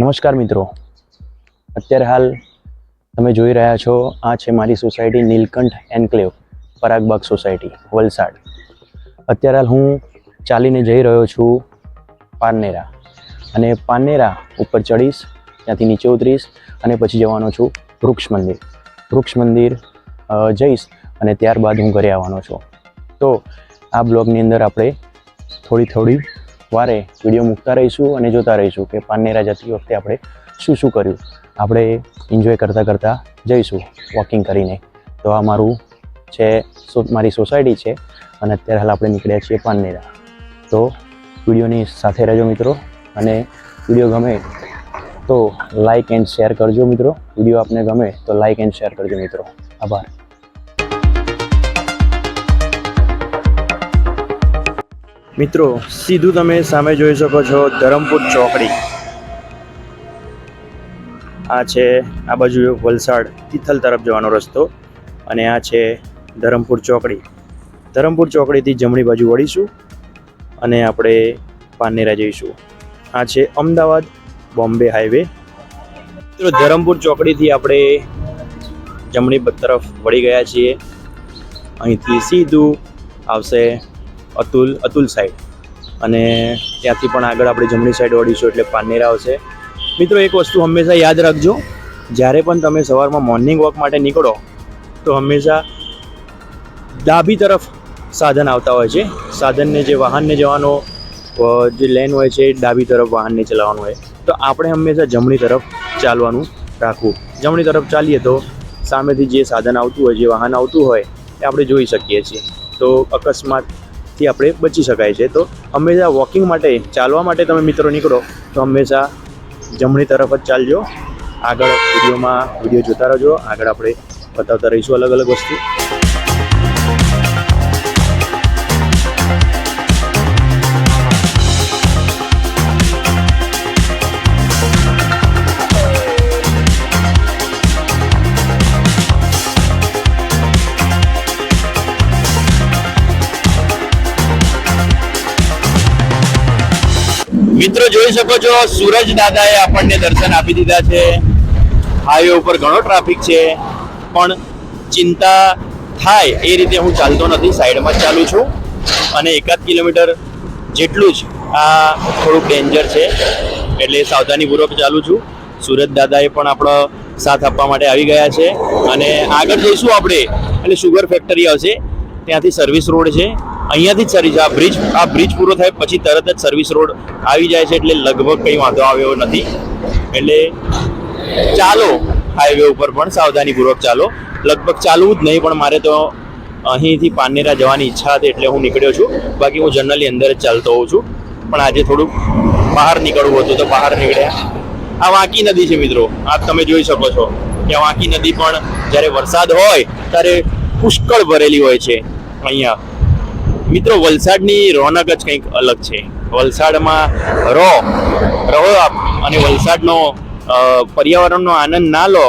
નમસ્કાર મિત્રો. અત્યારે હાલ તમે જોઈ રહ્યા છો, આ છે મારી society Nilkanth enclave, Paragbag society, Valsad. અત્યારે હાલ હું ચાલીને જઈ રહ્યો છું પારનેરા અને પારનેરા ઉપર ચડીશ, ત્યાંથી નીચે ઉતરીશ અને પછી જવાનો છું વૃક્ષ મંદિર. વૃક્ષ મંદિર જઈશ અને ત્યારબાદ હું ઘરે આવવાનો છું. તો આ બ્લોગની અંદર આપણે થોડી થોડી વારે વીડિયો મૂકતા રહીશું અને જોતા રહીશું કે પાનેરા જતી વખતે આપણે શું શું કર્યું. આપણે એન્જોય કરતાં કરતાં જઈશું વોકિંગ કરીને. તો આ મારું છે મારી સોસાયટી છે અને અત્યારે હાલ આપણે નીકળ્યા છીએ પાનનેરા. તો વિડીયોની સાથે રહેજો મિત્રો અને વીડિયો ગમે તો લાઈક એન્ડ શેર કરજો મિત્રો. વીડિયો આપને ગમે તો લાઈક એન્ડ શેર કરજો મિત્રો. આભાર. મિત્રો, સીધું તમે સામે જોઈ શકો છો ધરમપુર ચોકડી. આ છે, આ બાજુ વલસાડ તિથલ તરફ જવાનો રસ્તો અને આ છે ધરમપુર ચોકડી. ધરમપુર ચોકડીથી જમણી બાજુ વળીશું અને આપણે પાનેરા જઈશું. આ છે અમદાવાદ બોમ્બે હાઈવે. મિત્રો, ધરમપુર ચોકડીથી આપણે જમણી તરફ વળી ગયા છીએ. અહીંથી સીધું આવશે અતુલ અતુલ સાઈડ અને ત્યાંથી પણ આગળ આપણે જમણી સાઈડ વળીશું એટલે પાનેરા આવશે. મિત્રો, એક વસ્તુ હંમેશા યાદ રાખજો, જ્યારે પણ તમે સવારમાં મોર્નિંગ વોક માટે નીકળો, તો હંમેશા ડાબી તરફ સાધન આવતા હોય છે. સાધનને જે વાહનને જવાનો જે લેન હોય છે એ ડાબી તરફ વાહનને ચલાવવાનું હોય. તો આપણે હંમેશા જમણી તરફ ચાલવાનું રાખવું. જમણી તરફ ચાલીએ તો સામેથી જે સાધન આવતું હોય, જે વાહન આવતું હોય, એ આપણે જોઈ શકીએ છીએ. તો અકસ્માતથી આપણે બચી શકાય છે. તો હંમેશા વોકિંગ માટે, ચાલવા માટે તમે મિત્રો નીકળો, તો હંમેશા જમણી તરફ જ ચાલજો. આગળ વિડીયોમાં વીડિયો જોતા રહેજો. આગળ આપણે બતાવતા રહીશું અલગ અલગ વસ્તુ. જોઈ શકો છો, સૂરજ દાદાએ આપણને દર્શન આપી દીધા છે. હાઈવે ઉપર ઘણો ટ્રાફિક છે. પણ ચિંતા થાય એ રીતે હું ચાલતો નથી, સાઈડમાં ચાલું છું. અને એકાદ કિલોમીટર જેટલું જ આ થોડુંક ડેન્જર છે. એટલે સાવધાનીપૂર્વક ચાલું છું. સુરત દાદાએ પણ આપણો સાથ આપવા માટે આવી ગયા છે. અને આગળ જઈશું આપણે. એટલે શુગર ફેક્ટરી આવશે. ત્યાંથી સર્વિસ રોડ છે. અહીંયાથી જ સરી આ બ્રિજ આ બ્રિજ પૂરો થાય પછી તરત જ સર્વિસ રોડ આવી જાય છે એટલે લગભગ કંઈ વાંધો આવ્યો નથી. એટલે ચાલો હાઈવે ઉપર પણ સાવધાનીપૂર્વક ચાલો. લગભગ ચાલવું જ નહીં, પણ મારે તો અહીંથી પાનેરા જવાની ઈચ્છા હતી એટલે હું નીકળ્યો છું. બાકી હું જનરલી અંદર જ ચાલતો હોઉં છું. પણ આજે થોડુંક બહાર નીકળવું હતું તો બહાર નીકળ્યા. આ વાંકી નદી છે મિત્રો. આ તમે જોઈ શકો છો કે વાંકી નદી પણ જ્યારે વરસાદ હોય ત્યારે પુષ્કળ ભરેલી હોય છે અહીંયા. મિત્રો, વલસાડની રોનક જ કંઈક અલગ છે. વલસાડમાં રહો રહો આપ અને વલસાડનો પર્યાવરણનો આનંદ ના લો,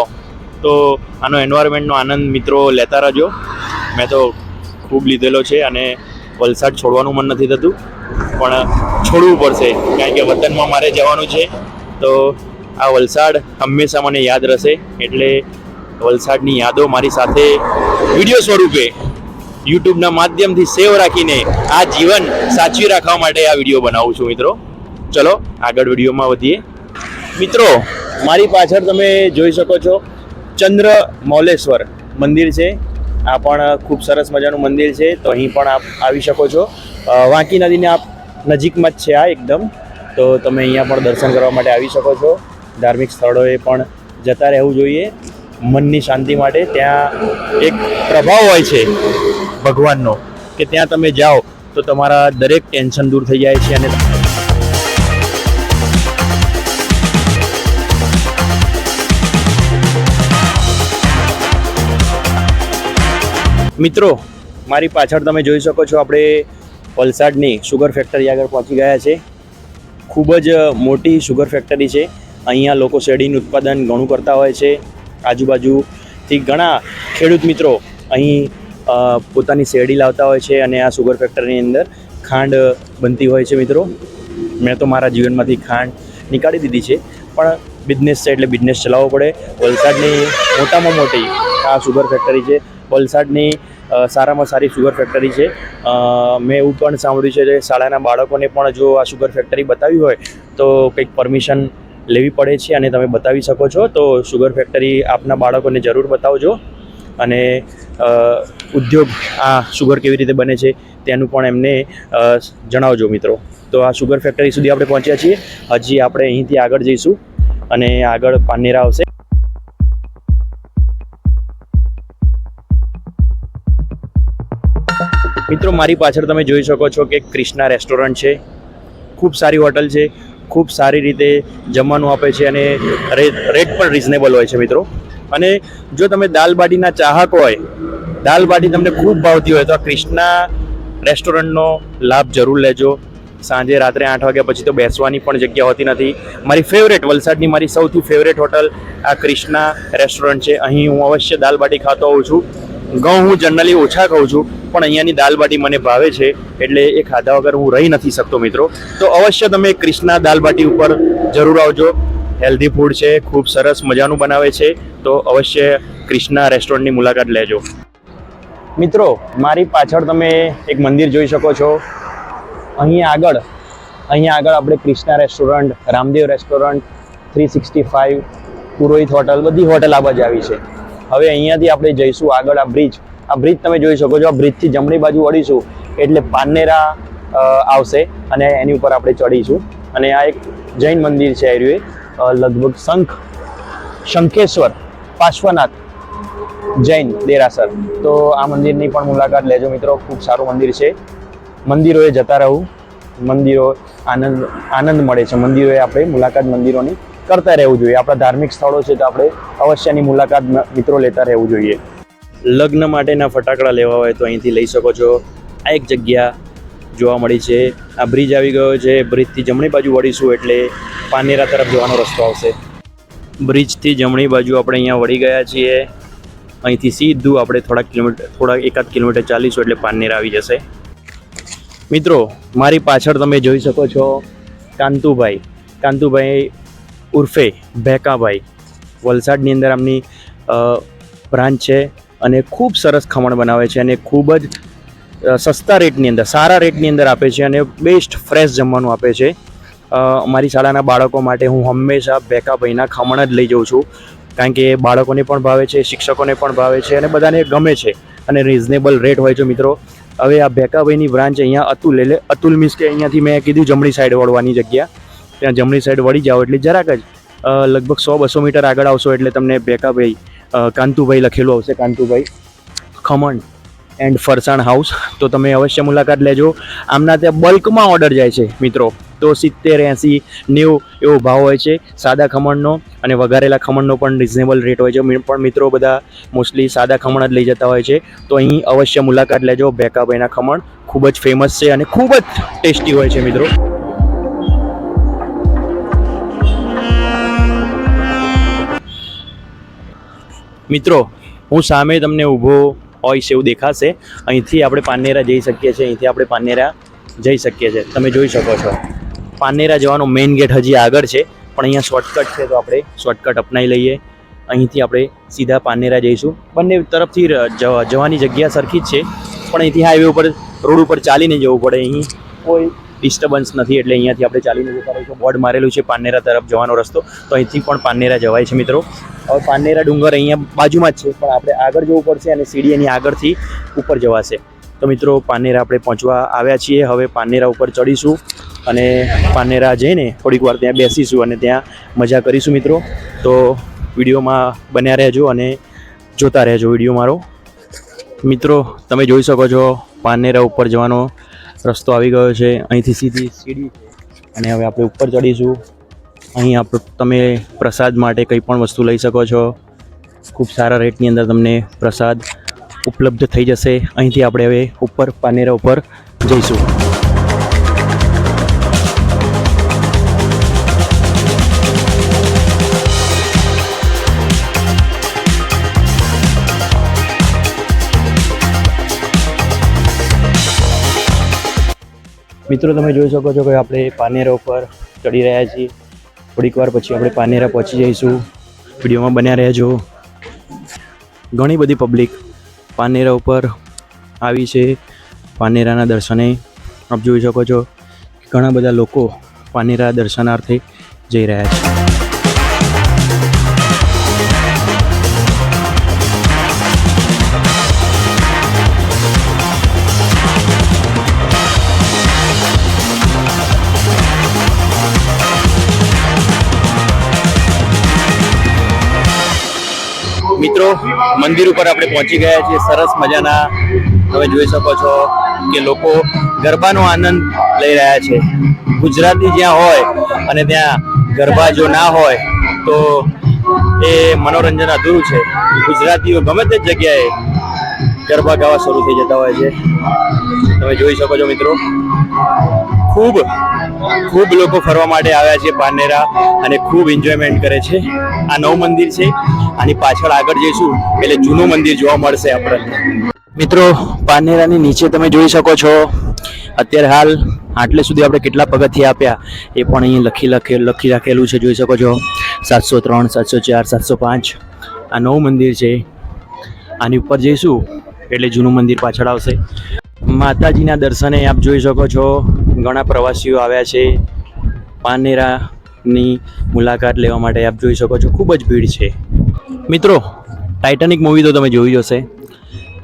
તો આનો એન્વાયરમેન્ટનો આનંદ મિત્રો લેતા રહેજો. મેં તો ખૂબ લીધેલો છે અને વલસાડ છોડવાનું મન નથી થતું, પણ છોડવું પડશે, કારણ કે વતનમાં મારે જવાનું છે. તો આ વલસાડ હંમેશા મને યાદ રહેશે, એટલે વલસાડની યાદો મારી સાથે વીડિયો સ્વરૂપે યુટ્યુબના માધ્યમથી સેવ રાખીને આ જીવન સાચવી રાખવા માટે આ વીડિયો બનાવું છું મિત્રો. ચલો, આગળ વિડીયોમાં વધીએ. મિત્રો, મારી પાછળ તમે જોઈ શકો છો ચંદ્ર મૌલેશ્વર મંદિર છે. આ પણ ખૂબ સરસ મજાનું મંદિર છે. તો અહીં પણ આપ આવી શકો છો. વાંકી નદીને આપ નજીકમાં જ છે આ એકદમ. તો તમે અહીંયા પણ દર્શન કરવા માટે આવી શકો છો. ધાર્મિક સ્થળોએ પણ જતા રહેવું જોઈએ. મનની શાંતિ માટે ત્યાં એક પ્રભાવ હોય છે. ભગવાનનો, કે ત્યાં તમે જાઓ તો તમારા દરેક ટેન્શન દૂર થઈ જાય છે અને મિત્રો, મારી પાછળ તમે જોઈ શકો છો, આપણે વલસાડની સુગર ફેક્ટરી આગળ પહોંચી ગયા છે. ખૂબ જ મોટી સુગર ફેક્ટરી છે. અહીંયા લોકો શેરડીનું ઉત્પાદન ઘણું કરતા હોય છે. આજુબાજુથી ઘણા ખેડૂત મિત્રો અહીં પોતાની શેરડી લાવતા હોય છે અને આ સુગર ફેક્ટરીની અંદર ખાંડ બનતી હોય છે મિત્રો. મેં તો મારા જીવનમાંથી ખાંડ નીકાળી દીધી છે, પણ બિઝનેસ છે એટલે બિઝનેસ ચલાવવો પડે. વલસાડની મોટામાં મોટી આ સુગર ફેક્ટરી છે. વલસાડની સારામાં સારી સુગર ફેક્ટરી છે. મેં એવું પણ સાંભળ્યું છે કે શાળાના બાળકોને પણ જો આ સુગર ફેક્ટરી બતાવી હોય, તો કંઈક પરમિશન લેવી પડે છે અને તમે બતાવી શકો છો. તો સુગર ફેક્ટરી આપના બાળકોને જરૂર બતાવજો. અને ઉદ્યોગ આ સુગર કેવી રીતે બને છે તેનું પણ એમને જણાવજો મિત્રો. તો આ સુગર ફેક્ટરી સુધી આપણે પહોંચ્યા છીએ. હજી આપણે અહીંથી આગળ જઈશું અને આગળ પાનેરા આવશે. મિત્રો, મારી પાછળ તમે જોઈ શકો છો કે ક્રિષ્ના રેસ્ટોરન્ટ છે. ખૂબ સારી હોટલ છે. ખૂબ સારી રીતે જમવાનું આપે છે અને રેટ પણ રિઝનેબલ હોય છે મિત્રો. અને જો તમે દાલ બાટીના ચાહક હોય દાલ બાટી તમને ખૂબ ભાવતી હોય તો આ ક્રિષ્ના રેસ્ટોરન્ટનો લાભ જરૂર લેજો. સાંજે રાત્રે આઠ વાગ્યા પછી તો બેસવાની પણ જગ્યા હોતી નથી. મારી ફેવરેટ વલસાડની મારી સૌથી ફેવરેટ હોટલ આ ક્રિષ્ના રેસ્ટોરન્ટ છે. અહીં હું અવશ્ય દાલ બાટી ખાતો હોઉં છું. ઘઉં હું જનરલી ઓછા ખાઉં છું, પણ અહીંયાની દાલ બાટી મને ભાવે છે, એટલે એ ખાધા વગર હું રહી નથી શકતો મિત્રો. તો અવશ્ય તમે ક્રિષ્ના દાલ બાટી ઉપર જરૂર આવજો. હેલ્ધી ફૂડ છે, ખૂબ સરસ મજાનું બનાવે છે. તો અવશ્ય ક્રિષ્ના રેસ્ટોરન્ટની મુલાકાત લેજો. મિત્રો, મારી પાછળ તમે એક મંદિર જોઈ શકો છો. અહીંયા આગળ અહીંયા આગળ આપણે Krishna restaurant Ramdev restaurant three sixty five Purohit hotel બધી હોટલ આ બાજુ આવી છે. હવે અહીંયાથી આપણે જઈશું આગળ આ બ્રિજ આ બ્રિજ તમે જોઈ શકો છો, આ બ્રિજથી જમણી બાજુ વળીશું, એટલે પાનેરા આવશે અને એની ઉપર આપણે ચડીશું. અને આ એક જૈન મંદિર છે આર્યું એ લગભગ શંખ, શંખેશ્વર, પાર્શ્વનાથ. જૈન દેરાસર. તો આ મંદિરની પણ મુલાકાત લેજો મિત્રો, ખૂબ સારું મંદિર છે. મંદિરોએ જતા રહું. મંદિરો આનંદ આનંદ મળે છે. મંદિરોએ આપણે મુલાકાત મંદિરોની કરતા રહેવું જોઈએ. આપણા ધાર્મિક સ્થળો છે તો આપણે અવશ્યની મુલાકાત મિત્રો લેતા રહેવું જોઈએ. લગ્ન માટેના ફટાકડા લેવા હોય તો અહીંથી લઈ શકો છો. આ એક જગ્યા જોવા મળી છે. આ બ્રિજ આવી ગયો છે. બ્રિજથી જમણી બાજુ વળીશું એટલે પાનેરા તરફ જવાનો રસ્તો આવશે. બ્રિજથી જમણી બાજુ આપણે અહીંયા વળી ગયા છીએ. અહીંથી સીધું આપણે થોડાક કિલોમીટર થોડા એકાદ કિલોમીટર ચાલીશું એટલે પાનેર આવી જશે. મિત્રો, મારી પાછળ તમે જોઈ શકો છો કાંતુભાઈ. કાંતુભાઈ ઉર્ફે ભેકાભાઈ. વલસાડની અંદર આમની બ્રાન્ચ છે અને ખૂબ સરસ ખમણ બનાવે છે અને ખૂબ જ સસ્તા રેટની અંદર, સારા રેટની અંદર આપે છે અને બેસ્ટ ફ્રેશ જમવાનું આપે છે. મારી શાળાના બાળકો માટે હું હંમેશા ભેકાભાઈના ખમણ જ લઈ જાઉં છું. કારણ કે બાળકોને પણ ભાવે છે, શિક્ષકોને પણ ભાવે છે અને બધાને ગમે છે અને રિઝનેબલ રેટ હોય છે મિત્રો. હવે આ ભેકાભાઈની બ્રાન્ચ અહીંયા અતુલ એટલે અતુલ મીન્સ કે અહીંયાથી મેં કીધું જમણી સાઈડ વળવાની જગ્યા. ત્યાં જમણી સાઈડ વળી જાઓ એટલે જરાક જ લગભગ સો બસો મીટર આગળ આવશો એટલે તમને ભેકાભાઈ કાંતુભાઈ લખેલું આવશે, કાંતુભાઈ. ખમણ એન્ડ ફરસાણ હાઉસ તો તમે અવશ્ય મુલાકાત લેજો. આમના ત્યાં બલ્કમાં ઓર્ડર જાય છે મિત્રો. તો સિત્તેર એંસી નેવું એવો ભાવ હોય છે. સાદા ખમણનો અને વઘારેલા ખમણનો પણ રિઝનેબલ રેટ હોય છે. પણ મિત્રો બધા મોસ્ટલી સાદા ખમણ જ લઈ જતા હોય છે. તો અહીં અવશ્ય મુલાકાત લેજો. ભેકાભાઈના ખમણ ખૂબ જ ફેમસ છે અને ખૂબ જ ટેસ્ટી હોય છે મિત્રો. મિત્રો, હું સામે તમને ઊભો હોય છે એવું દેખાશે. અહીંથી આપણે પાનેરા જઈ શકીએ છીએ. અહીંથી આપણે પાનેરા જઈ શકીએ છીએ. તમે જોઈ શકો છો. પાનેરા જવાનો મેઇન ગેટ હજી આગળ છે. પણ અહીંયા શોર્ટકટ છે તો આપણે શોર્ટકટ અપનાવી લઈએ. અહીંથી આપણે સીધા પાનેરા જઈશું. બંને તરફથી જવાની જગ્યા સરખી જ છે. પણ અહીંથી હાઈવે ઉપર, રોડ ઉપર ચાલીને જવું પડે અહીં. કોઈ ડિસ્ટર્બન્સ નથી એટલે અહીંયાથી આપણે ચાલીને જતા રહીશું. બોર્ડ મારેલું છે પાનેરા તરફ જવાનો રસ્તો. તો અહીંથી પણ પાનેરા જવાય છે મિત્રો. હવે પાનેરા ડુંગર અહીંયા બાજુમાં જ છે. પણ આપણે આગળ જવું પડશે અને સીડી એની આગળથી ઉપર જવાશે. તો મિત્રો પાનેરા આપણે પહોંચવા આવ્યા છીએ. હવે પાનેરા ઉપર ચડીશું. અને પાનેરા જઈને થોડીક વાર ત્યાં બેસીશું અને ત્યાં મજા કરીશું મિત્રો. તો વિડીયોમાં બન્યા રહેજો અને જોતા રહેજો વીડિયો મારો. મિત્રો, તમે જોઈ શકો છો, પાનેરા ઉપર જવાનો રસ્તો આવી ગયો છે. અહીંથી સીધી સીડી અને હવે આપણે ઉપર ચડીશું. અહીં આપ તમે પ્રસાદ માટે કંઈ પણ વસ્તુ લઈ શકો છો. ખૂબ સારા રેટની અંદર તમને પ્રસાદ ઉપલબ્ધ થઈ જશે. અહીંથી આપણે હવે ઉપર પાનેરા ઉપર જઈશું. મિત્રો, તમે જોઈ શકો છો કે આપણે પાનેરા ઉપર ચડી રહ્યા છીએ. થોડીક વાર પછી આપણે પાનેરા પહોંચી જઈશું. વિડીયોમાં બન્યા રહેજો. ઘણી બધી પબ્લિક પાનેરા ઉપર આવી છે પાનેરાના દર્શને. આપ જોઈ શકો છો ઘણા બધા લોકો પાનેરા દર્શનાર્થે જઈ રહ્યા છે. મિત્રો, મંદિર ઉપર આપણે પહોંચી ગયા છીએ. સરસ મજાના, તમે જોઈ શકો છો કે લોકો ગરબાનો આનંદ લઈ રહ્યા છે. ગુજરાતી જ્યાં હોય અને ત્યાં ગરબા જો ના હોય, તો એ મનોરંજન અધૂરું છે. ગુજરાતીઓ ગમે તે જગ્યાએ ગરબા ગાવા શરૂ થઈ જતા હોય છે. તમે જોઈ શકો છો મિત્રો. ખૂબ ખૂબ લોકો ફરવા માટે આવ્યા છે પાનેરા અને ખૂબ એન્જોયમેન્ટ કરે છે. આ નવું મંદિર છે. આની પાછળ આગળ જઈશું એટલે જૂનું મંદિર જોવા મળશે આપણને. મિત્રો, પાનેરાની નીચે તમે જોઈ શકો છો. અત્યારે હાલ આટલે સુધી આપણે કેટલા પગથિયા આપ્યા એ પણ અહીં લખી લખે, લખી રાખેલું છે. જોઈ શકો છો. સાતસો ત્રણ, સાતસો ચાર, સાતસો પાંચ. આ નવું મંદિર છે. આની ઉપર જઈશું એટલે જૂનું મંદિર પાછળ આવશે. માતાજીના દર્શને આપ જોઈ શકો છો. ઘણા પ્રવાસીઓ આવ્યા છે. પાનેરાની મુલાકાત લેવા માટે આપ જોઈ શકો છો, ખૂબ જ ભીડ છે. મિત્રો ટાઇટેનિક મૂવી તો તમે જોઈ હશે.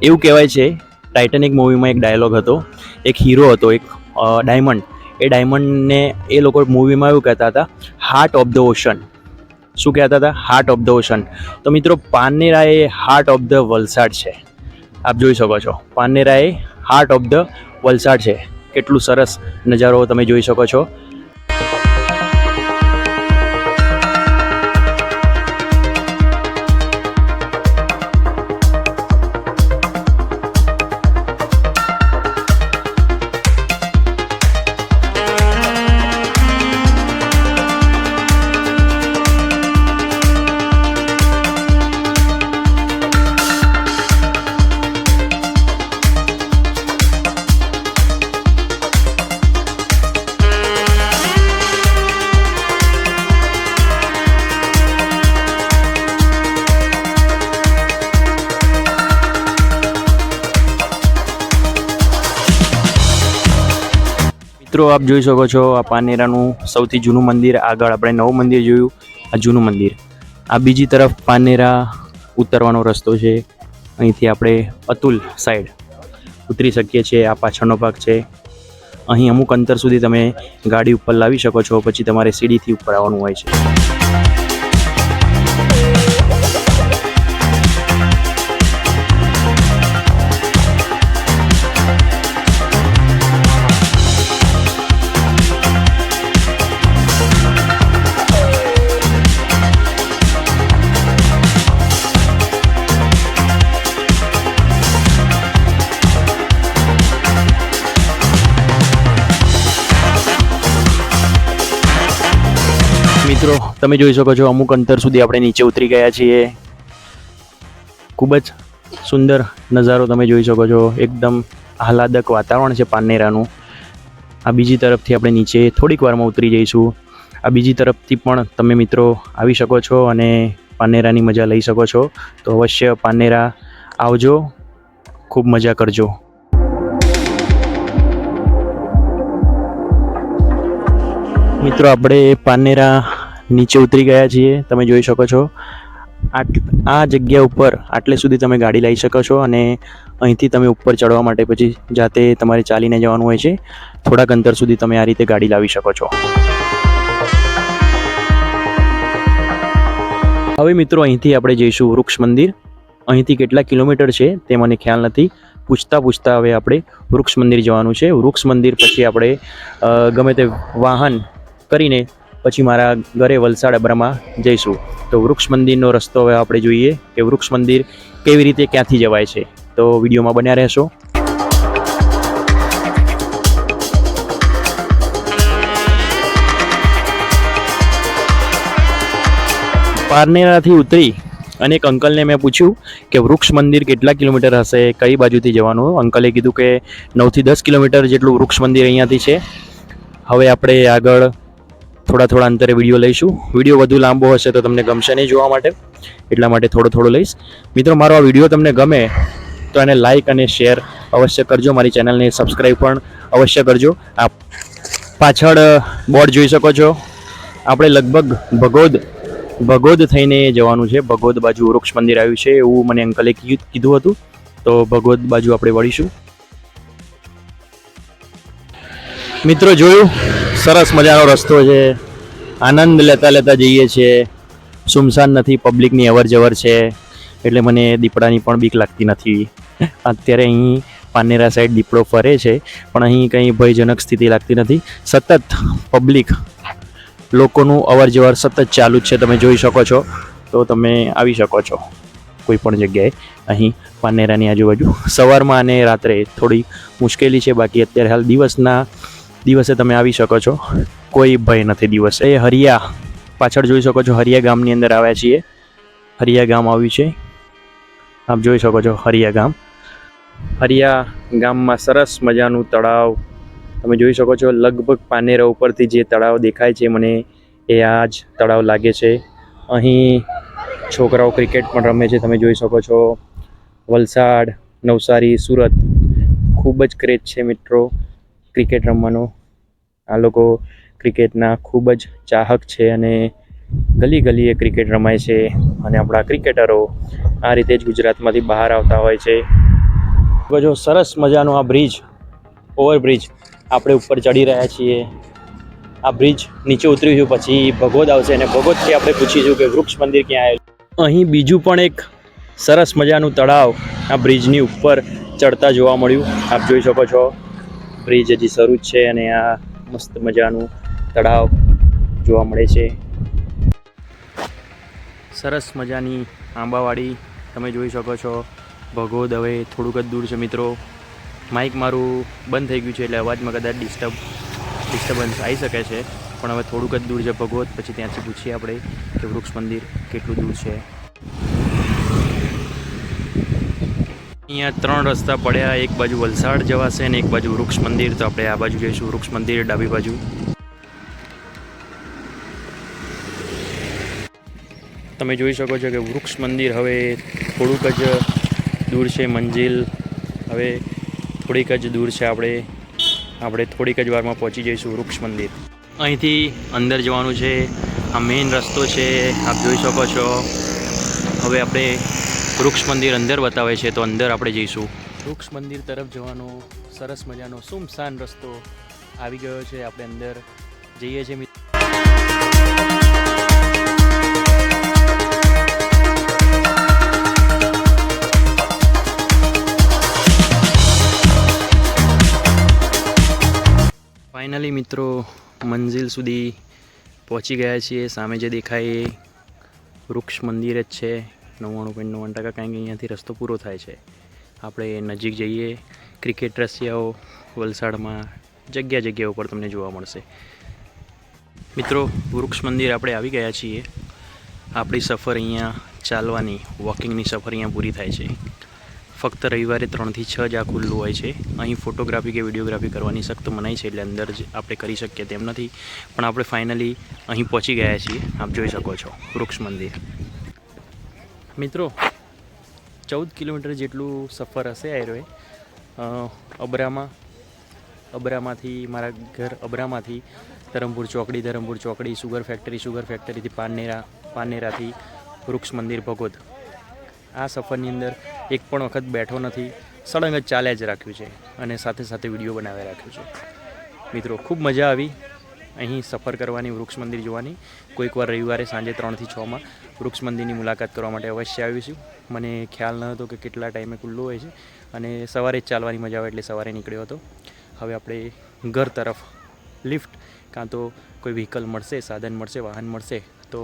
એવું કહેવાય છે ટાઇટેનિક મૂવીમાં એક ડાયલોગ હતો, એક હીરો હતો, એક ડાયમંડ એ ડાયમંડને એ લોકો મૂવીમાં એવું કહેતા હતા હાર્ટ ઓફ ધ ઓશન શું કહેતા હતા? હાર્ટ ઓફ ધ ઓશન તો મિત્રો પાનેરા એ હાર્ટ ઓફ ધ વલસાડ છે. આપ જોઈ શકો છો. પાનેરા એ હાર્ટ ઓફ ધ વલસાડ છે. કેટલું સરસ નજારો તમે જોઈ શકો છો. મિત્રો, આપ જોઈ શકો છો આ પાનેરાનું સૌથી જૂનું મંદિર. આગળ આપણે નવું મંદિર જોયું, આ જૂનું મંદિર. આ બીજી તરફ પાનેરા ઉતરવાનો રસ્તો છે. અહીંથી આપણે અતુલ સાઈડ ઉતરી શકીએ છીએ. આ પાછળનો ભાગ છે. અહીં અમુક અંતર સુધી તમે ગાડી ઉપર લાવી શકો છો. પછી તમારે સીડીથી ઉપર આવવાનું હોય છે. તમે જોઈ શકો છો અમુક અંતર સુધી આપણે નીચે ઉતરી ગયા છીએ. ખૂબ જ સુંદર નજારો તમે જોઈ શકો છો. એકદમ આહલાદક વાતાવરણ છે પાનેરાનું. આ બીજી તરફથી આપણે નીચે થોડીક વારમાં ઉતરી જઈશું. આ બીજી તરફથી પણ તમે મિત્રો આવી શકો છો અને પાનેરાની મજા લઈ શકો છો. તો અવશ્ય પાનેરા આવજો. ખૂબ મજા કરજો. મિત્રો, આપણે પાનેરા નીચે ઉતરી ગયા છીએ. તમે જોઈ શકો છો. આ જગ્યા ઉપર આટલે સુધી તમે ગાડી લઈ શકો છો અને અહીંથી તમે ઉપર ચડવા માટે પછી જાતે તમારે ચાલીને જવાનું હોય છે. થોડાક અંતર સુધી તમે આ રીતે ગાડી લાવી શકો છો. હવે મિત્રો અહીંથી આપણે જઈશું વૃક્ષ મંદિર. અહીંથી કેટલા કિલોમીટર છે તે મને ખ્યાલ નથી. પૂછતા પૂછતા હવે આપણે વૃક્ષ મંદિર જવાનું છે. વૃક્ષ મંદિર પછી આપણે ગમે તે વાહન કરીને પછી મારા ઘરે વલસાડ અબ્રામાં જઈશું. તો વૃક્ષ મંદિરનો રસ્તો હવે આપણે જોઈએ કે વૃક્ષ મંદિર કેવી રીતે ક્યાંથી જવાય છે. તો વિડીયોમાં બન્યા રહેશો. પારનેરાથી ઉતરી અને એક અંકલને મેં પૂછ્યું કે વૃક્ષ મંદિર કેટલા કિલોમીટર હશે, કઈ બાજુથી જવાનું? અંકલે કીધું કે નવથી દસ કિલોમીટર જેટલું વૃક્ષ મંદિર અહીંયાથી છે. હવે આપણે આગળ થોડા થોડા અંતરે વીડિયો લઈશું. વીડિયો વધુ લાંબો હશે તો તમને ગમશે નહીં જોવા માટે. એટલા માટે થોડો થોડો લઈશ. મિત્રો, મારો આ વીડિયો તમને ગમે તો એને લાઇક અને શેર અવશ્ય કરજો. મારી ચેનલને સબસ્ક્રાઈબ પણ અવશ્ય કરજો. આ પાછળ બોર્ડ જોઈ શકો છો. આપણે લગભગ ભગોદ ભગોદ થઈને જવાનું છે. ભગોદ બાજુ વૃક્ષ મંદિર આવ્યું છે એવું મને અંકલે કીધું હતું. તો ભગોદ બાજુ આપણે વળીશું. મિત્રો, જોયું? સરસ મજાનો રસ્તો છે. આનંદ લેતા લેતા જઈએ છીએ. સુમસાન નથી, પબ્લિકની અવર જવર છે. એટલે મને દીપડાની પણ બીક લાગતી નથી. અત્યારે અહીં પાનેરા સાઈડ દીપડો ફરે છે, પણ અહીં કંઈ ભયજનક સ્થિતિ લાગતી નથી. સતત પબ્લિક, લોકોનું અવર જવર સતત ચાલુ જ છે. તમે જોઈ શકો છો. તો તમે આવી શકો છો. કોઈ પણ જગ્યાએ. અહીં પાનેરાની આજુબાજુ સવારમાં અને રાત્રે થોડી મુશ્કેલી છે. બાકી અત્યારે હાલ દિવસના દિવસે તમે આવી શકો છો. કોઈ ભય નથી દિવસે. એ હરિયા, પાછળ જોઈ શકો છો હરિયા ગામની અંદર આવ્યા છીએ. હરિયા ગામ આવ્યું છે. આપ જોઈ શકો છો હરિયા ગામ. હરિયા ગામમાં સરસ મજાનું તળાવ. તમે જોઈ શકો છો લગભગ પાનેરા ઉપરથી જે તળાવ દેખાય છે મને, એ આ જ તળાવ લાગે છે. અહીં છોકરાઓ ક્રિકેટ પણ રમે છે, તમે જોઈ શકો છો. વલસાડ, નવસારી, સુરત, ખૂબ જ ક્રેઝ છે મિત્રો ક્રિકેટ રમવાનો. આ લોકો ક્રિકેટના ખૂબ જ ચાહક છે અને ગલી ગલીએ ક્રિકેટ રમાય છે અને આપણા ક્રિકેટરો આ રીતે જ ગુજરાતમાંથી બહાર આવતા હોય છે. ખૂબ જો સરસ મજાનો આ બ્રિજ ઓવરબ્રિજ આપણે ઉપર ચડી રહ્યા છીએ. આ બ્રિજ નીચે ઉતરીશું પછી ભગોદ આવશે અને ભગોદથી આપણે પૂછીશું કે વૃક્ષ મંદિર ક્યાં આવેલું અહીં બીજું પણ એક સરસ મજાનું તળાવ આ બ્રિજની ઉપર ચડતા જોવા મળ્યું. આપ જોઈ શકો છો. બ્રિજ હજી શરૂ જ છે અને આ મસ્ત મજાનું તળાવ જોવા મળે છે. સરસ મજાની આંબાવાડી તમે જોઈ શકો છો. ભગોદ હવે થોડુંક જ દૂર છે મિત્રો. માઇક મારું બંધ થઈ ગયું છે એટલે અવાજમાં કદાચ ડિસ્ટર્બ ડિસ્ટર્બન્સ આવી શકે છે. પણ હવે થોડુંક જ દૂર છે ભગવત પછી ત્યાંથી પૂછીએ આપણે કે વૃક્ષ મંદિર કેટલું દૂર છે. અહીંયા ત્રણ રસ્તા પડ્યા, એક બાજુ વલસાડ જવાશે અને એક બાજુ વૃક્ષ મંદિર, તો આપણે આ બાજુ જઈશું, વૃક્ષ મંદિર ડાબી બાજુ. તમે જોઈ શકો છો કે વૃક્ષ મંદિર હવે થોડુંક જ દૂર છે, મંજિલ. હવે થોડીક જ દૂર છે આપણે. આપણે થોડીક જ વારમાં પહોંચી જઈશું વૃક્ષ મંદિર. અહીંથી અંદર જવાનું છે. આ મેઇન રસ્તો છે, આપ જોઈ શકો છો. હવે આપણે વૃક્ષ મંદિર અંદર બતાવે છે, તો અંદર આપણે જઈશું. વૃક્ષ મંદિર તરફ જવાનો સરસ મજાનો સુમસાન રસ્તો આવી ગયો છે, આપણે અંદર જઈએ છીએ ફાઇનલી મિત્રો મંજિલ સુધી પહોંચી ગયા છીએ, સામે જે દેખાય એ વૃક્ષ મંદિર જ છે. નવ્વાણું પોઈન્ટ નવ્વાણું ટકા કારણ કે અહીંયાથી રસ્તો પૂરો થાય છે. આપણે નજીક જઈએ, ક્રિકેટ રશિયાઓ વલસાડમાં જગ્યા જગ્યા ઉપર તમને જોવા મળશે. મિત્રો, વૃક્ષ મંદિર આપણે આવી ગયા છીએ. આપણી સફર અહીંયા ચાલવાની વોકિંગની સફર અહીંયા પૂરી થાય છે. ફક્ત રવિવારે ત્રણથી છ જ આ ખુલ્લું હોય છે. અહીં ફોટોગ્રાફી કે વિડીયોગ્રાફી કરવાની સખ્ત મનાઈ છે એટલે અંદર જ આપણે કરી શકીએ તેમ નથી. પણ આપણે ફાઇનલી અહીં પહોંચી ગયા છીએ. આપ જોઈ શકો છો વૃક્ષ મંદિર. મિત્રો, ચૌદ કિલોમીટર જેટલું સફર હશે આયરોએ. અબરામાં, અબરામાંથી, મારા ઘર અબરામાંથી, ધરમપુર ચોકડી ધરમપુર ચોકડી, સુગર ફેક્ટરી, સુગર ફેક્ટરીથી પાનેરા, પાનેરાથી વૃક્ષ મંદિર ભગોદ. આ સફરની અંદર એક પણ વખત બેઠો નથી, સળંગ જ ચાલ્યા જ રાખ્યું છે અને સાથે સાથે વીડિયો બનાવી રાખ્યો છે. મિત્રો, ખૂબ મજા આવી. અહીં સફર કરવાની વૃક્ષ મંદિર જોવાની. કોઈકવાર રવિવારે સાંજે ત્રણથી છમાં વૃક્ષ મંદિરની મુલાકાત કરવા માટે અવશ્ય આવીશું. મને ખ્યાલ ન હતો કે કેટલા ટાઈમે ખુલ્લું હોય છે અને સવારે જ ચાલવાની મજા આવે એટલે સવારે નીકળ્યો હતો. હવે આપણે ઘર તરફ લિફ્ટ કાં તો કોઈ વ્હીકલ મળશે, સાધન મળશે, વાહન મળશે તો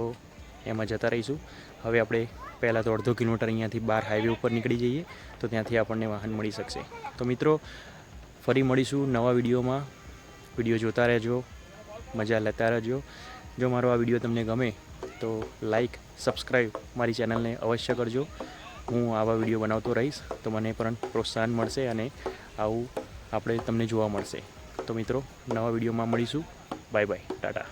એમાં જતા રહીશું. હવે આપણે પહેલાં તો અડધો કિલોમીટર અહીંયાથી બહાર હાઈવે ઉપર નીકળી જઈએ તો ત્યાંથી આપણને વાહન મળી શકશે. તો મિત્રો, ફરી મળીશું નવા વિડીયોમાં. વીડિયો જોતા રહેજો. મજા લેતા રહેજો. જો મારો આ વીડિયો તમને ગમે તો લાઈક સબસ્ક્રાઈબ મારી ચેનલને અવશ્ય કરજો. હું આવા વીડિયો બનાવતો રહીશ તો મને પણ પ્રોત્સાહન મળશે અને આવું આપણે તમને જોવા મળશે. તો મિત્રો, નવા વિડીયોમાં મળીશું. Bye bye Tata